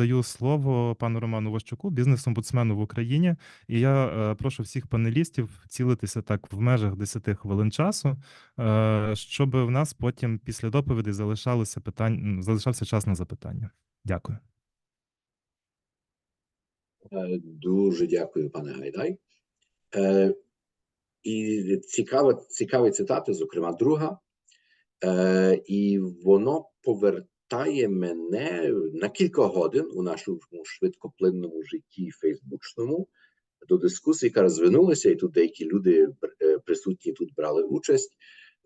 Даю слово пану Роману Ващуку, бізнес-омбудсмену в Україні. І я е, прошу всіх панелістів цілитися так в межах 10 хвилин часу, е, щоб в нас потім після доповіді залишалося питань, залишався час на запитання. Дякую. Е, Дуже дякую, пане Гайдай. Е, І цікава, цікаві цитати, зокрема, друга. Е, І воно повертає мене на кілька годин у нашому швидкоплинному житті фейсбучному до дискусії, яка розвинулася, і тут деякі люди е, присутні тут брали участь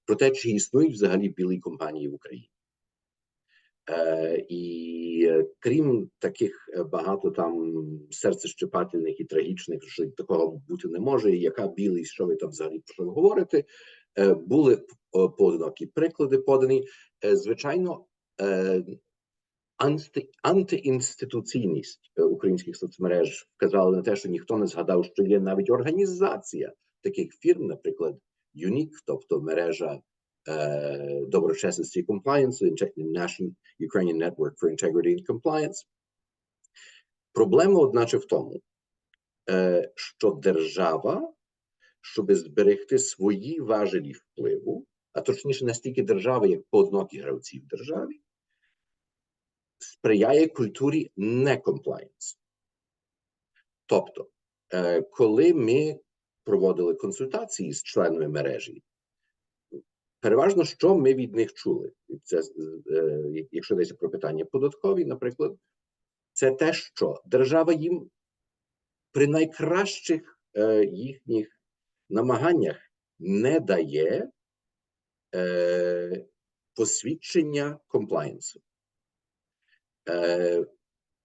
про те, чи існують взагалі білі компанії в Україні. Е, і е, крім таких е, багато там серцещепательних і трагічних, що такого бути не може, і яка білий, що ви там взагалі про що ви говорите, були поодинокі приклади подані. Звичайно, анти, антиінституційність е, українських соцмереж вказала на те, що ніхто не згадав, що є навіть організація таких фірм, наприклад, UNIC, тобто мережа е, доброчесності і комплаєнсу, National Ukrainian Network for Integrity and Compliance. Проблема, одначе, в тому, е, що держава, щоб зберегти свої важелі впливу, а точніше, настільки держава, як поодинокі гравці в державі, сприяє культурі некомплаєнс. Тобто, е, коли ми проводили консультації з членами мережі, переважно, що ми від них чули, це е, якщо йдеться про питання податкові, наприклад, це те, що держава їм при найкращих е, їхніх намаганнях не дає посвідчення комплаєнсу. Е,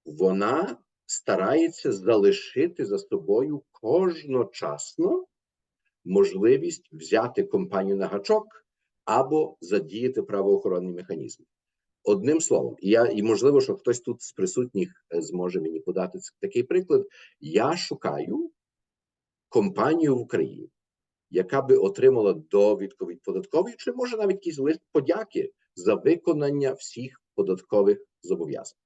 вона старається залишити за собою кожночасно можливість взяти компанію на гачок або задіяти правоохоронні механізми. Одним словом, я і можливо, що хтось тут з присутніх е, зможе мені подати такий приклад. Я шукаю компанію в Україні, яка би отримала довідку від податкової, чи може навіть якийсь лист подяки за виконання всіх податкових зобов'язань.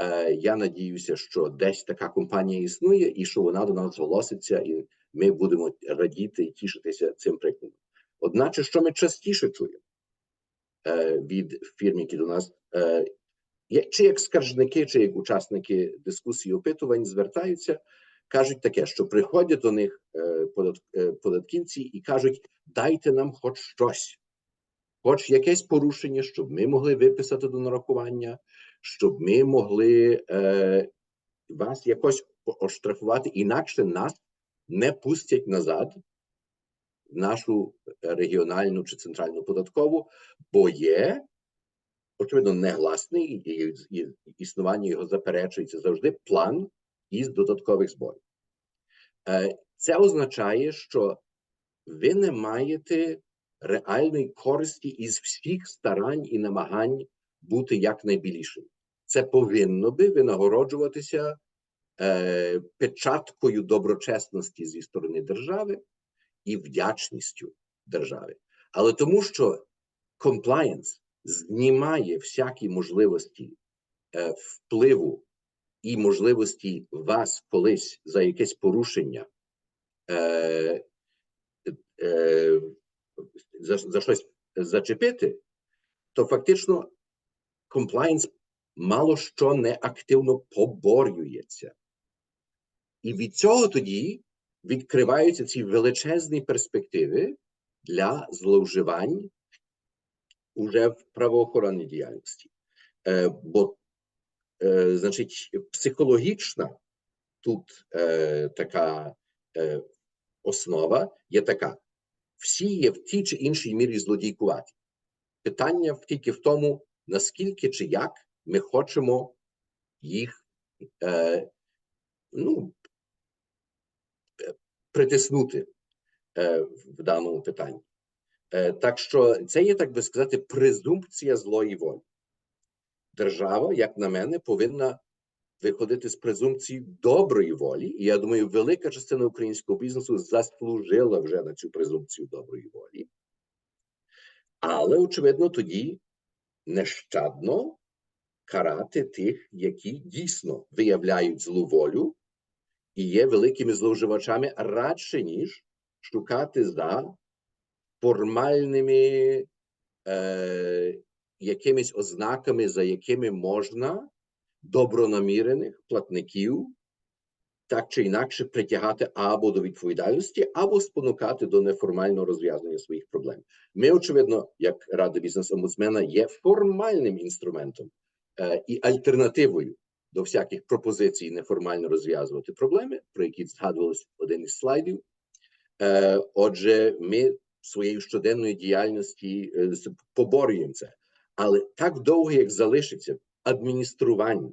Е, я надіюся, що десь така компанія існує, і що вона до нас зголоситься, і ми будемо радіти і тішитися цим прикладом. Одначе, що ми частіше чуємо е, від фірм, які до нас, е, чи як скаржники, чи як учасники дискусії опитувань звертаються, кажуть таке, що приходять до них е, податківці і кажуть: дайте нам хоч щось, хоч якесь порушення, щоб ми могли виписати до нарахування, щоб ми могли е, вас якось оштрафувати, інакше нас не пустять назад в нашу регіональну чи центральну податкову, бо є, очевидно, негласний і, і існування його заперечується завжди план із додаткових зборів. Е, це означає, що ви не маєте реальної користі із всіх старань і намагань бути якнайбільшим. Це повинно би винагороджуватися е, печаткою доброчесності зі сторони держави і вдячністю держави. Але тому, що комплаєнс знімає всякі можливості е, впливу і можливості вас колись за якесь порушення е, е, за, за щось зачепити, то фактично комплаєнс мало що не активно поборюється. І від цього тоді відкриваються ці величезні перспективи для зловживань уже в правоохоронній діяльності. Е, бо, е, значить, психологічна тут е, така е, основа є така: всі є в тій чи іншій мірі злодійкуваті. Питання тільки в тому, наскільки чи як ми хочемо їх е, ну, притиснути е, в даному питанні. Е, так що це є, так би сказати, презумпція злої волі. Держава, як на мене, повинна виходити з презумпції доброї волі. І я думаю, велика частина українського бізнесу заслужила вже на цю презумпцію доброї волі. Але, очевидно, тоді нещадно карати тих, які дійсно виявляють злу волю і є великими зловживачами радше, ніж шукати за формальними е, якимись ознаками, за якими можна добронамірених платників так чи інакше притягати або до відповідальності, або спонукати до неформального розв'язання своїх проблем. Ми, очевидно, як Рада бізнес-омбудсмена, є формальним інструментом е, і альтернативою до всяких пропозицій неформально розв'язувати проблеми, про які згадувалось один із слайдів. Е, отже, ми своєю щоденною діяльності е, поборюємо це. Але так довго, як залишиться адміністрування,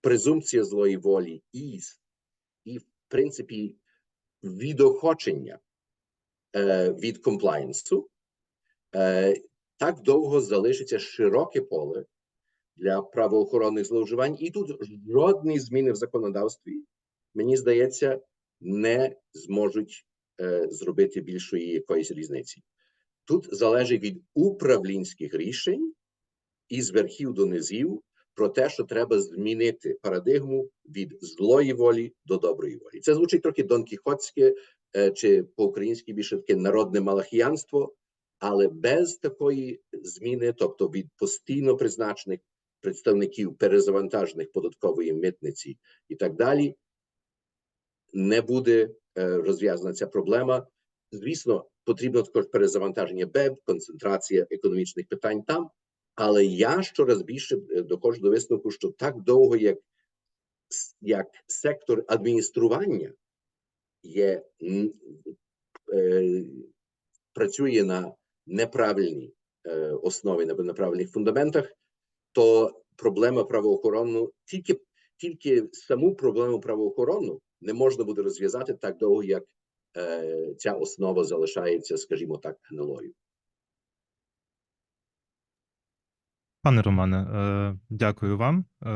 презумпція злої волі і, і в принципі, відохочення е, від комплаєнсу, е, так довго залишиться широке поле для правоохоронних зловживань, і тут жодні зміни в законодавстві, мені здається, не зможуть е, зробити більшої якоїсь різниці. Тут залежить від управлінських рішень і з верхів до низів про те, що треба змінити парадигму від злої волі до доброї волі. Це звучить трохи донкіхотське е, чи по-українськи більше таке народне малахіянство, але без такої зміни, тобто від постійно призначених представників перезавантажених податкової митниці і так далі, не буде е, розв'язана ця проблема. Звісно, потрібно також перезавантаження БЕБ, концентрація економічних питань там. Але я щораз більше е, доходжу до висновку, що так довго, як, як сектор адміністрування є, е, працює на неправильній е, основі, на неправильних фундаментах, то проблема правоохоронну, тільки, тільки саму проблему правоохоронну не можна буде розв'язати так довго, як е, ця основа залишається, скажімо так, гнилою. Пане Романе, е, дякую вам. Е,